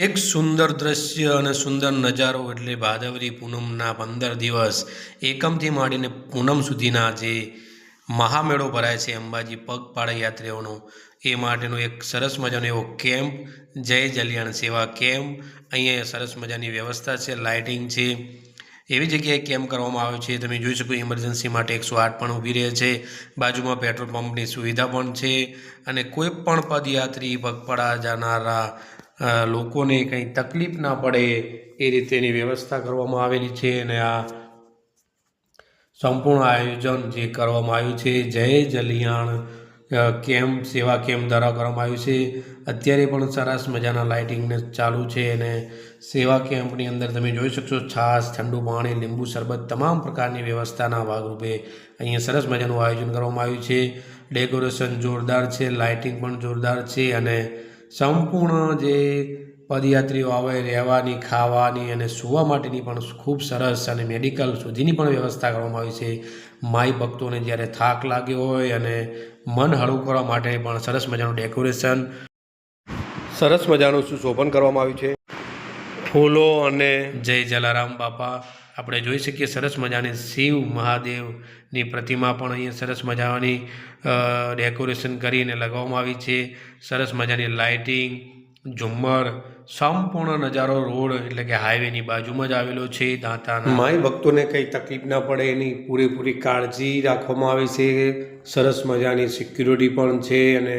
એક સુંદર દ્રશ્ય અને સુંદર નજારો એટલે ભાદવરી પૂનમના પંદર દિવસ. એકમથી માંડીને પૂનમ સુધીના જે મહામેળો ભરાય છે અંબાજી પગપાળા યાત્રીઓનો, એ માટેનો એક સરસ મજાનો એવો કેમ્પ, જય જલિયાણ સેવા કેમ્પ. અહીંયા સરસ મજાની વ્યવસ્થા છે, લાઇટિંગ છે. એવી જગ્યાએ કેમ્પ કરવામાં આવ્યો છે, તમે જોઈ શકો ઇમરજન્સી માટે એકસો આઠ પણ ઊભી રહે છે. બાજુમાં પેટ્રોલ પંપની સુવિધા પણ છે અને કોઈ પણ પદયાત્રી, પગપાળા, જનારા લોકોને કંઈ તકલીફ ના પડે એ રીતેની વ્યવસ્થા કરવામાં આવેલી છે અને આ સંપૂર્ણ આયોજન જે કરવામાં આવ્યું છે, જય જલિયાણ કેમ્પ સેવા કેમ્પ દ્વારા કરવામાં આવ્યું છે. અત્યારે પણ સરસ મજાના લાઇટિંગને ચાલુ છે અને સેવા કેમ્પની અંદર તમે જોઈ શકશો છાશ ઠંડુ પાણી, લીંબુ શરબત તમામ પ્રકારની વ્યવસ્થાના ભાગરૂપે અહીંયા સરસ મજાનું આયોજન કરવામાં આવ્યું છે. ડેકોરેશન જોરદાર છે, લાઇટિંગ પણ જોરદાર છે અને સંપૂર્ણ જે પદયાત્રીઓ આવે રહેવાની ખાવાની અને સૂવા માટેની પણ ખૂબ સરસ અને મેડિકલ સુધીની પણ વ્યવસ્થા કરવામાં આવી છે. માઈ ભક્તોને જ્યારે થાક લાગ્યો હોય અને મન હળવું કરવા માટે પણ સરસ મજાનું ડેકોરેશન સરસ મજાનું સુશોભન કરવામાં આવ્યું છે. ફૂલો અને જય જલારામ બાપા. આપણે જોઈ શકીએ સરસ મજાની શિવ મહાદેવની પ્રતિમા પણ અહીંયા સરસ મજાની ડેકોરેશન કરીને લગાવવામાં આવી છે. સરસ મજાની લાઇટિંગ, ઝુમ્મર, સંપૂર્ણ નજારો રોડ એટલે કે હાઈવેની બાજુમાં જ આવેલો છે, દાંતાના. માય ભક્તોને કંઈ તકલીફ ના પડે, એની પૂરેપૂરી કાળજી રાખવામાં આવે છે. સરસ મજાની સિક્યુરિટી પણ છે અને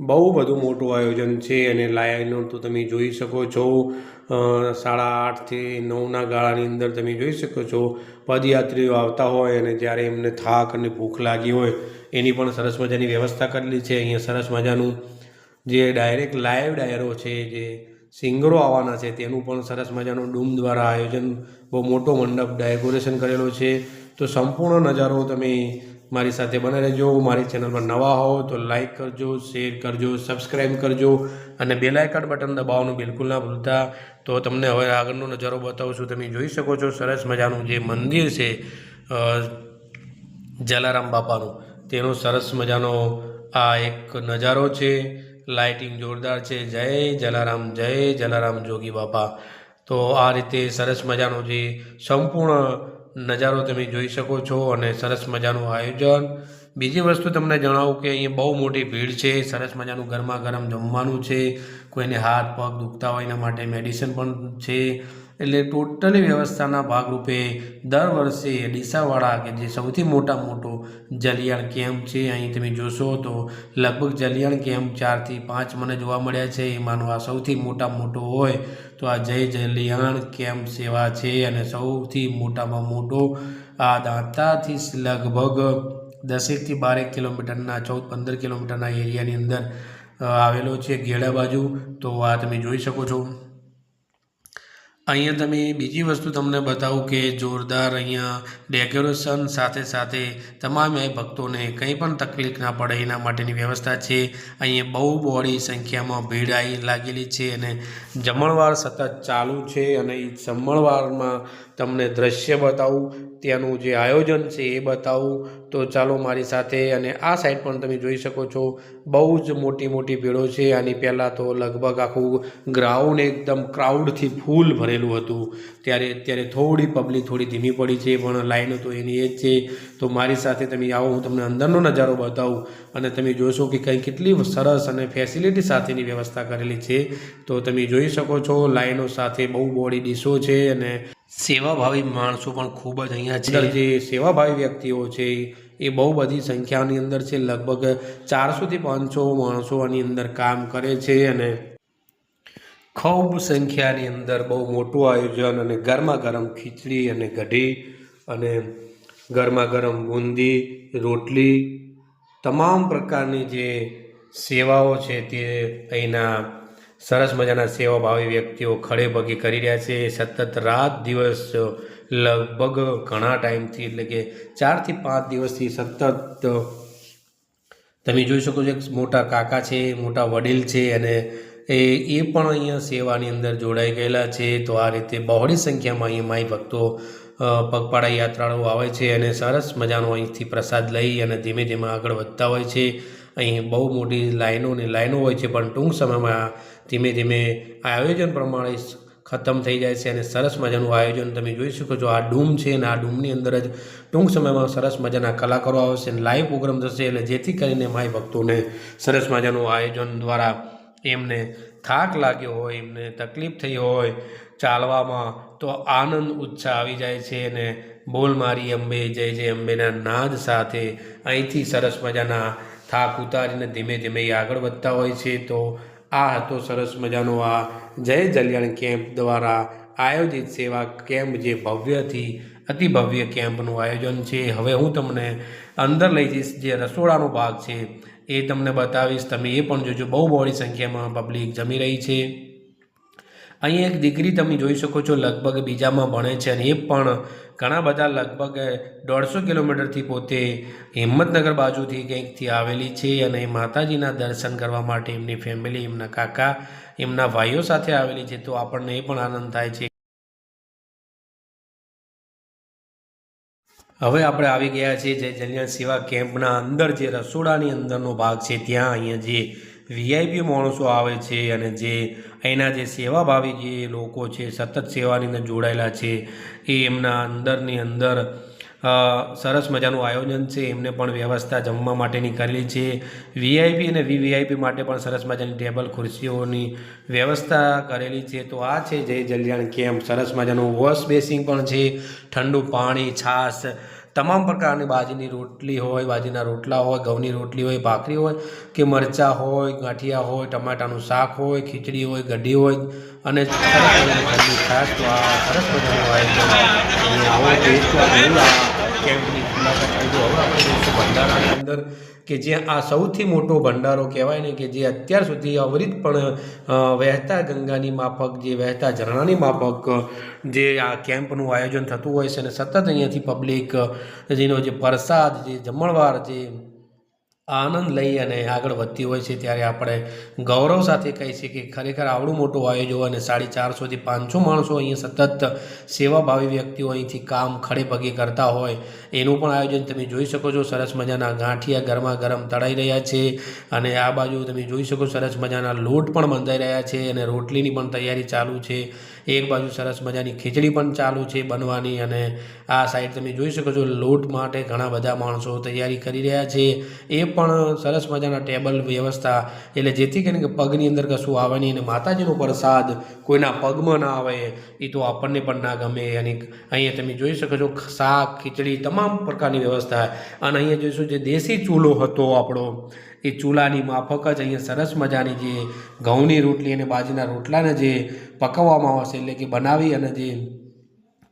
બહુ બધું મોટું આયોજન છે. અને લાયનો તો તમે જોઈ શકો છો. સાડા આઠથી નવના ગાળાની અંદર તમે જોઈ શકો છો, પદયાત્રીઓ આવતા હોય અને જ્યારે એમને થાક અને ભૂખ લાગી હોય, એની પણ સરસ મજાની વ્યવસ્થા કરેલી છે. અહીંયા સરસ મજાનું જે ડાયરેક્ટ લાઈવ ડાયરો છે, જે સિંગરો આવવાના છે, તેનું પણ સરસ મજાનું ડૂમ દ્વારા આયોજન, બહુ મોટો મંડપ ડેકોરેશન કરેલો છે. તો સંપૂર્ણ નજારો તમે મારી સાથે બને રહેજો. મારી ચેનલ પર નવા હો તો લાઈક કરજો શેર કરજો સબસ્ક્રાઈબ કરજો અને બેલ બટન દબાવવાનું બિલકુલ ના ભૂલતા. તો તમને હવે આગળનો નજારો બતાવું છું. તમે જોઈ શકો છો સરસ મજાનું જે મંદિર છે જલારામ બાપાનું. તેનો સરસ મજાનો આ એક નજારો છે. લાઇટિંગ જોરદાર છે. જય જલારામ જય જલારામ જોગી બાપા. તો આ રીતે સરસ મજાનો જે સંપૂર્ણ નજારો તમે જોઈ શકો છો અને સરસ મજાનું આયોજન. બીજી વસ્તુ તમને જણાવું કે અહીંયા બહુ મોટી ભીડ છે. સરસ મજાનું ગરમા ગરમ જમવાનું છે. કોઈને હાથ, પગ દુખતા હોય એના માટે મેડિસિન પણ છે. એટલે ટોટલી વ્યવસ્થાના ભાગરૂપે દર વર્ષે ડીસાવાળા કે જે સૌથી મોટા મોટો જલિયાણ કેમ્પ છે, અહીં તમે જોશો તો લગભગ જલિયાણ કેમ્પ ચારથી પાંચ મને જોવા મળ્યા છે. એમાંનો આ સૌથી મોટા મોટો હોય તો આ જય જલિયાણ કેમ્પ સેવા છે? અને સૌથી મોટામાં મોટો આ દાંતાથી લગભગ દસેકથી બારેક કિલોમીટરના, ચૌદ પંદર કિલોમીટરના એરિયાની અંદર આવેલો છે ઘેડા બાજુ. તો આ તમે જોઈ શકો છો. અહીંયા તમે બીજી વસ્તુ તમને બતાવું કે જોરદાર અહીંયા ડેકોરેશન સાથે સાથે તમામ ભક્તોને કંઈ પણ તકલીફ ના પડે એના માટેની વ્યવસ્થા છે. અહીંયા બહુ બોડી સંખ્યામાં ભીડ આવી લાગેલી છે અને જમણવાર સતત ચાલુ છે અને એ જમણવારમાં તમને દ્રશ્ય બતાવું. ત્યાંનું જે આયોજન છે એ બતાવું. તો ચાલો મારી સાથે અને આ સાઈડ પણ તમે જોઈ શકો છો, બહુ જ મોટી મોટી ભીડો છે. આની પહેલાં તો લગભગ આખું ગ્રાઉન્ડ એકદમ ક્રાઉડથી ફૂલ ભરેલું હતું. ત્યારે અત્યારે થોડી પબ્લિક થોડી ધીમી પડી છે, પણ લાઈનો તો એની એ જ છે. તો મારી સાથે તમે આવો, હું તમને અંદરનો નજારો બતાવું અને તમે જોશો કે કંઈ કેટલી સરસ અને ફેસિલિટી સાથેની વ્યવસ્થા કરેલી છે. તો તમે જોઈ શકો છો લાઈનો સાથે બહુ બોડી ડીશો છે અને સેવાભાવી માણસો પણ ખૂબ જ અહીંયા છે. જે સેવાભાવી વ્યક્તિઓ છે, એ બહુ બધી સંખ્યાની અંદર છે. લગભગ ચારસોથી પાંચસો માણસો આની અંદર કામ કરે છે અને ખૂબ સંખ્યાની અંદર બહુ મોટું આયોજન અને ગરમા ગરમ ખીચડી અને કઢી અને ગરમા ગરમ બુંદી, રોટલી, તમામ પ્રકારની જે સેવાઓ છે તે અહીંના સરસ મજાના સેવાભાવી વ્યક્તિઓ ખડે કરી રહ્યા છે. સતત રાત દિવસ, લગભગ ઘણા ટાઈમથી એટલે કે ચારથી પાંચ દિવસથી સતત, તમે જોઈ શકો છો એક મોટા કાકા છે, મોટા વડીલ છે, અને એ એ પણ અહીંયા સેવાની અંદર જોડાઈ ગયેલા છે. તો આ રીતે બહોળી સંખ્યામાં અહીંયા માઈ ભક્તો પગપાળા યાત્રાળુઓ આવે છે અને સરસ મજાનો અહીંથી પ્રસાદ લઈ અને ધીમે ધીમે આગળ વધતા હોય છે. અહીં બહુ મોટી લાઈનો ને લાઈનો હોય છે, પણ ટૂંક સમયમાં ધીમે ધીમે આયોજન પ્રમાણે ખતમ થઈ જાય છે અને સરસ મજાનું આયોજન તમે જોઈ શકો છો. આ ડૂમ છે અને આ ડૂમની અંદર જ ટૂંક સમયમાં સરસ મજાના કલાકારો આવશે અને લાઈવ પ્રોગ્રામ થશે એટલે જેથી કરીને માય ભક્તોને સરસ મજાનું આયોજન દ્વારા એમને થાક લાગ્યો હોય, એમને તકલીફ થઈ હોય, ચાલવામાં તો આનંદ, ઉત્સાહ આવી જાય છે અને બોલ મારી અંબે, જય જય અંબેના નાદ સાથે અહીંથી સરસ મજાના થાક ઉતારીને ધીમે ધીમે એ આગળ વધતા હોય છે, તો આ હતો સરસ મજાનો આ જય જલિયાણ કેમ્પ દ્વારા આયોજિત સેવા કેમ્પ જે ભવ્યથી અતિ ભવ્ય કેમ્પનું આયોજન છે. હવે હું તમને અંદર લઈ જઈશ જે રસોડાનો ભાગ છે, એ તમને બતાવીશ. તમે એ પણ જોજો, બહુ મોડી સંખ્યામાં પબ્લિક જમી રહી છે. અહીં એક દીકરી તમે જોઈ શકો છો, લગભગ બીજામાં ભણે છે અને એ પણ ઘણા બધા લગભગ દોઢસો કિલોમીટરથી પોતે હિંમતનગર બાજુથી કંઈકથી આવેલી છે અને માતાજીના દર્શન કરવા માટે એમની ફેમિલી એમના કાકા, એમના ભાઈઓ સાથે આવેલી છે, તો આપણને એ પણ આનંદ થાય છે. હવે આપણે આવી ગયા છીએ જે જન્યા સેવા કેમ્પના અંદર, જે રસોડાની અંદરનો ભાગ છે, ત્યાં અહીંયા જે વીઆઈપી માણસો આવે છે અને જે અહીંના જે સેવાભાવી જે લોકો છે, સતત સેવાની અંદર જોડાયેલા છે, એ એમના અંદરની અંદર સરસ મજાનું આયોજન છે. એમને પણ વ્યવસ્થા જમવા માટેની કરેલી છે. વીઆઈપી અને વીવીઆઈપી માટે પણ સરસ મજાની ટેબલ, ખુરશીઓની વ્યવસ્થા કરેલી છે. તો આ છે જય જલિયાણ કેમ્પ. સરસ મજાનું વોશ બેસિંગ પણ છે. ઠંડુ પાણી, છાશ તમામ પ્રકારની બાજરીની રોટલી હોય, બાજરીના રોટલા હોય, ઘઉંની રોટલી હોય, ભાખરી હોય કે મરચાં હોય, ગાંઠિયા હોય, ટમાટાનું શાક હોય, ખીચડી હોય, ગઢી હોય અને ઠંડી તો આ સરસ મજાનું હોય કેમ્પની મુલાકાત લીધો. હવે આપણે જોઈશું ભંડારાની અંદર કે જે આ સૌથી મોટો ભંડારો કહેવાય ને કે જે અત્યાર સુધી અવરિત પણ વહેતા ગંગાની માફક, જે વહેતા ઝરણાની માફક, જે આ કેમ્પનું આયોજન થતું હોય છે અને સતત અહીંયાથી પબ્લિક જેનો જે પ્રસાદ, જે જમણવાર, જે આનંદ લઈ અને આગળ વધતી હોય છે ત્યારે આપણે ગૌરવ સાથે કહી છીએ કે ખરેખર આવડું મોટું આયોજન અને સાડી ચારસોથી પાંચસો માણસો અહીંયા સતત સેવાભાવી વ્યક્તિઓ અહીંથી કામ ખડે પગે કરતા હોય, એનું પણ આયોજન તમે જોઈ શકો છો. સરસ મજાના ગાંઠિયા ગરમા ગરમ તળાઈ રહ્યા છે અને આ બાજુ તમે જોઈ શકો સરસ મજાના લોટ પણ બંધાઈ રહ્યા છે અને રોટલીની પણ તૈયારી ચાલુ છે. એક બાજુ સરસ મજાની ખીચડી પણ ચાલુ છે બનવાની અને આ સાઈડ તમે જોઈ શકો છો લોટ માટે ઘણા બધા માણસો તૈયારી કરી રહ્યા છે. એ પણ સરસ મજાના ટેબલ વ્યવસ્થા, એટલે જેથી કરીને કે પગની અંદર કશું આવે નહીં અને માતાજીનો પ્રસાદ કોઈના પગમાં ના આવે એ તો આપણને પણ ના ગમે. અને અહીંયા તમે જોઈ શકો છો, શાક, ખીચડી, તમામ પ્રકારની વ્યવસ્થા. અને અહીંયા જોઈશું જે દેશી ચૂલો હતો આપણો, એ ચૂલાની માફક જ અહીંયા સરસ મજાની જે ઘઉંની રોટલી અને બાજરીના રોટલાને જે પકવવામાં આવશે, એટલે કે બનાવી અને જે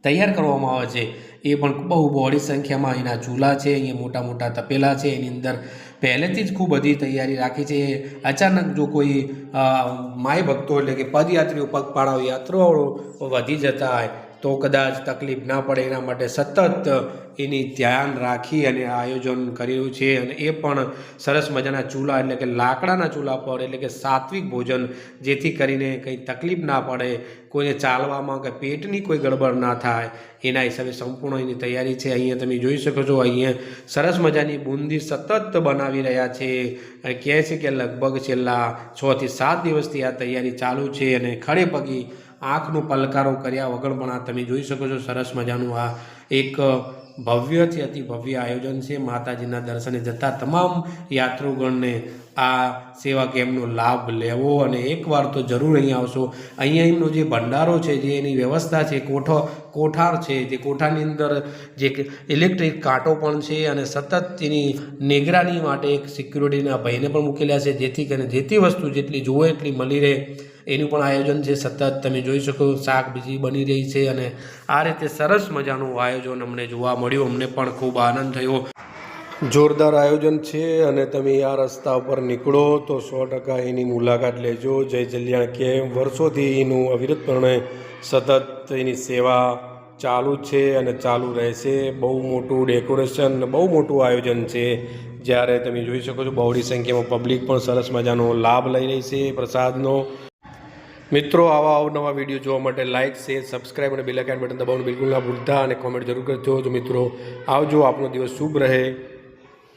તૈયાર કરવામાં આવે છે. એ પણ બહુ બહોળી સંખ્યામાં એના ચૂલા છે, અહીંયા મોટા મોટા તપેલા છે, એની અંદર પહેલેથી જ ખૂબ બધી તૈયારી રાખી છે. અચાનક જો કોઈ માય ભક્તો એટલે કે પદયાત્રીઓ પગપાળાઓ યાત્રાઓ વધી જતા હોય તો કદાચ તકલીફ ના પડે એના માટે સતત એની ધ્યાન રાખી અને આયોજન કર્યું છે અને એ પણ સરસ મજાના ચૂલા એટલે કે લાકડાના ચૂલા પર એટલે કે સાત્વિક ભોજન જેથી કરીને કંઈ તકલીફ ના પડે, કોઈને ચાલવામાં કે પેટની કોઈ ગડબડ ના થાય, એના હિસાબે સંપૂર્ણ એની તૈયારી છે. અહીંયા તમે જોઈ શકો છો, અહીંયા સરસ મજાની બુંદી સતત બનાવી રહ્યા છે. અને કહે છે કે લગભગ છેલ્લા છથી સાત દિવસથી આ તૈયારી ચાલુ છે અને ખડે પગી આંખનો પલકારો કર્યા વગર પણ આ તમે જોઈ શકો છો સરસ મજાનું આ એક ભવ્યથી અતિ ભવ્ય આયોજન છે. માતાજીના દર્શને જતા તમામ યાત્રુગણને આ સેવા કેમ્પનો લાભ લેવો અને એકવાર તો જરૂર અહીં આવશો. અહીંયા એમનો જે ભંડારો છે, જે એની વ્યવસ્થા છે, કોઠો, કોઠાર છે, જે કોઠારની અંદર જે ઇલેક્ટ્રિક કાંટો પણ છે અને સતત તેની નિગરાની માટે એક સિક્યુરિટીના ભાઈને પણ મૂકેલા છે. જેથી કરીને જેથી વસ્તુ જેટલી જુએ એટલી મળી રહે. એનું પણ આયોજન છે સતત. તમે જોઈ શકો શાકભાજી બની રહી છે અને આ રીતે સરસ મજાનું આયોજન અમને જોવા મળ્યું. અમને પણ ખૂબ આનંદ થયો. જોરદાર આયોજન છે અને તમે આ રસ્તા ઉપર નીકળો તો સો ટકા એની મુલાકાત લેજો. જય જલિયાણ કેમ? વર્ષોથી એનું અવિરતપણે સતત એની સેવા ચાલુ છે અને ચાલુ રહેશે. બહુ મોટું ડેકોરેશન, બહુ મોટું આયોજન છે. જ્યારે તમે જોઈ શકો છો બહોળી સંખ્યામાં પબ્લિક પણ સરસ મજાનો લાભ લઈ રહી છે પ્રસાદનો. મિત્રો, આવા અવનવા વીડિયો જોવા માટે લાઇક શેર સબસ્ક્રાઈબ અને બેલ બટન દબાવવાનું બિલકુલ ના ભૂલતા અને કોમેન્ટ જરૂર કરજો. જો મિત્રો, આવજો. આપનો દિવસ શુભ રહે.